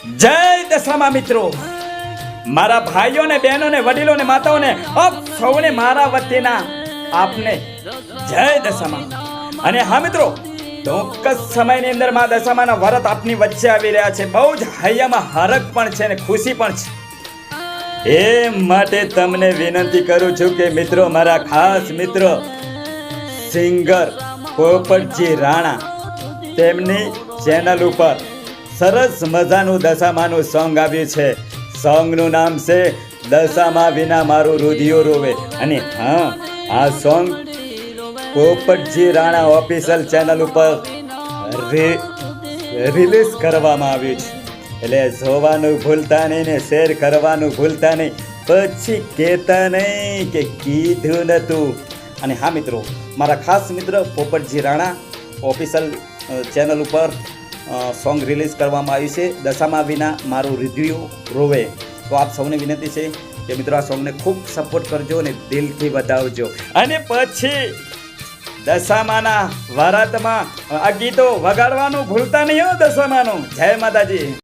જય દશામાં મિત્રો. મારા ભાઈઓને, બહેનોને બહેનો ને વડીલો માતાઓને, આપ સૌને મારા વતીના આપને જય દશામાં અને હા મિત્રો ચોક્કસ સમયની અંદરમાં દશામાના વરત આપની વચ્ચે આવી રહ્યા છે. બહુ જ હૈયામાં હરક પણ છે ને ખુશી પણ છે. એ માટે તમને વિનંતી કરું છું કે મિત્રો, મારા ખાસ મિત્રો, સિંગર, પોપટજી રાણા, તેમની ચેનલ ઉપર સરસ મજાનું દશામાનું સોંગ આવ્યું છે. સોંગનું નામ છે દશામાં વિના મારું રુધિયો રોવે. અને હા, આ song Popatji Rana official channel ઉપર રિલીઝ કરવામાં આવ્યું છે. એટલે જોવાનું ભૂલતા નહીં ને શેર કરવાનું ભૂલતા નહીં. પછી કહેતા નહીં કે કીધું નતું. અને હા મિત્રો, મારા ખાસ મિત્ર પોપટજી રાણા ઓફિશિયલ ચેનલ ઉપર સોંગ રિલીઝ કરવામાં આવ્યું છે. દશામાં વિના મારું હૃદય રોવે. તો આપ સૌને વિનંતી છે કે મિત્રો આ સોંગને ખૂબ સપોર્ટ કરજો અને દિલથી બતાવજો અને પછી દશામાના વારાતમાં આ ગીતો વગાડવાનું ભૂલતા નહીં હો દશામાનું. જય માતાજી.